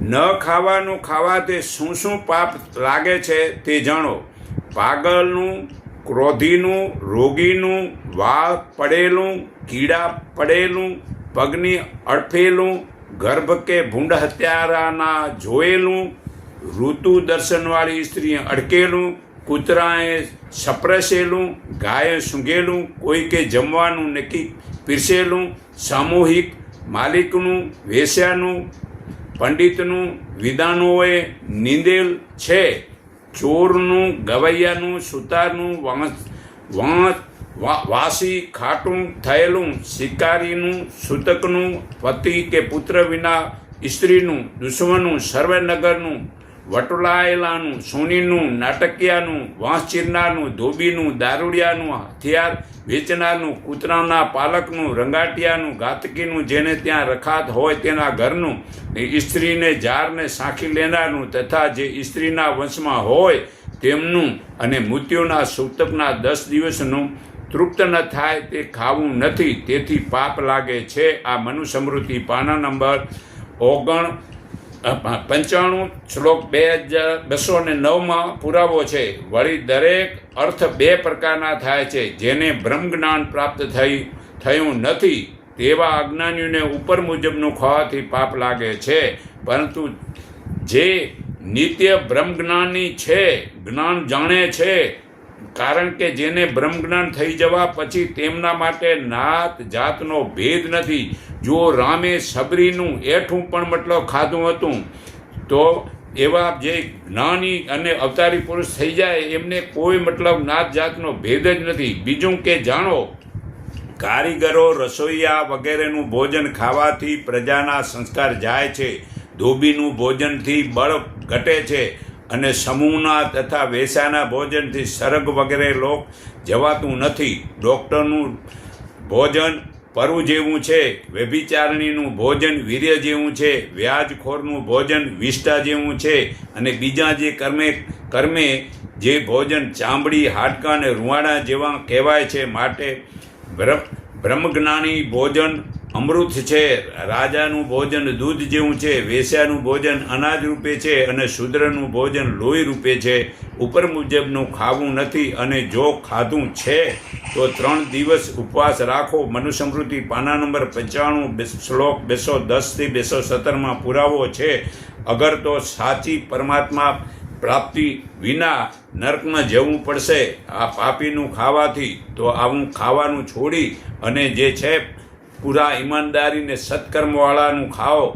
ન ખાવાનું ખાવાથી શું શું પાપ લાગે છે તે જાણો. પાગલનું, ક્રોધીનું, રોગીનું, વાળ પડેલું, કીડા પડેલું, પગની અડફેલું, ગર્ભ કે ભૂંડ હત્યારાના જોયેલું, ઋતુ દર્શનવાળી સ્ત્રીએ અડકેલું, કૂતરાએ સપ્રસેલું, ગાયે સૂંઘેલું, કોઈ કે જમવાનું નક્કી પીરસેલું, સામૂહિક માલિકનું, વેશ્યાનું પંડિતનું વિધાનોએ નિંદેલ છે. ચોરનું, ગવૈયાનું, સુતારનું વાંસ વાંસ વાસી, ખાટું થયેલું, શિકારીનું, સૂતકનું, પતિ કે પુત્ર વિના, સ્ત્રીનું દુશ્મનું સર્વેનગરનું વટોલાયેલાનું, સોનીનું, નાટકિયાનું વાંસ ચીરનારનું ધોબીનું, દારૂડિયાનું, હથિયાર વેચનારનું, કૂતરાના પાલકનું, રંગાટિયાનું, ઘાતકીનું, જેને ત્યાં રખાત હોય તેના ઘરનું સ્ત્રીને જારને સાંખી લેનારનું, તથા જે સ્ત્રીના વંશમાં હોય તેમનું અને મૃત્યુના સૂતકના દસ દિવસનું, તૃપ્ત ન થાય તે ખાવું નથી, તેથી પાપ લાગે છે. આ મનુ સમૃદ્ધિ પાના નંબર ઓગણ પંચાણું શ્લોક બે હજાર બસો ને નવમાં પુરાવો છે. વળી દરેક અર્થ બે પ્રકારના થાય છે. જેને બ્રહ્મ જ્ઞાન પ્રાપ્ત થઈ, થયું નથી, તેવા અજ્ઞાનીઓને ઉપર મુજબનું ખાવાથી પાપ લાગે છે. પરંતુ જે નિત્ય બ્રહ્મ જ્ઞાની છે, જ્ઞાન જાણે છે કારણ કે જેને બ્રહ્મજ્ઞાન થઈ જવા પછી તેમના માટે નાત જાતનો ભેદ નથી. જો રામે સબરીનું એઠું પણ મતલબ ખાધું હતું, તો એવા જે જ્ઞાની અને અવતારી પુરુષ થઈ જાય, એમને કોઈ મતલબ નાત જાતનો ભેદ જ નથી. બીજું કે જાણો, કારીગરો રસોઈયા વગેરેનું ભોજન ખાવાથી પ્રજાના સંસ્કાર જાય છે. ધોબીનું ભોજનથી બળ ઘટે છે. અને સમૂહના તથા વેસાના ભોજનથી સરગ વગેરે લોક જવાતું નથી. ડૉક્ટરનું ભોજન પરુ જેવું છે, વ્યભિચારણીનું ભોજન વીર્ય જેવું છે, વ્યાજખોરનું ભોજન વિષ્ટા જેવું છે અને બીજા જે કર્મે કર્મે જે ભોજન ચામડી, હાડકાં અને રૂવાડા જેવા કહેવાય છે, માટે બ્રહ્મજ્ઞાની ભોજન અમૃત છે, રાજાનું ભોજન દૂધ જેવું છે, વેશ્યાનું ભોજન અનાજ રૂપે છે અને શૂદ્રનું ભોજન લોહી રૂપે છે. ઉપર મુજબનું ખાવું નથી અને જો ખાધું છે, તો ત્રણ દિવસ ઉપવાસ રાખો. મનુસ્મૃતિ પાના નંબર પંચાણું શ્લોક બેસો દસથી બેસો સત્તરમાં પુરાવો છે. અગર તો સાચી પરમાત્મા પ્રાપ્તિ વિના નર્કમાં જવું પડશે. આ પાપીનું ખાવાથી તો આવું ખાવાનું છોડી અને જે છે, પૂરા ઈમાનદારીને સત્કર્મવાળાનું ખાઓ.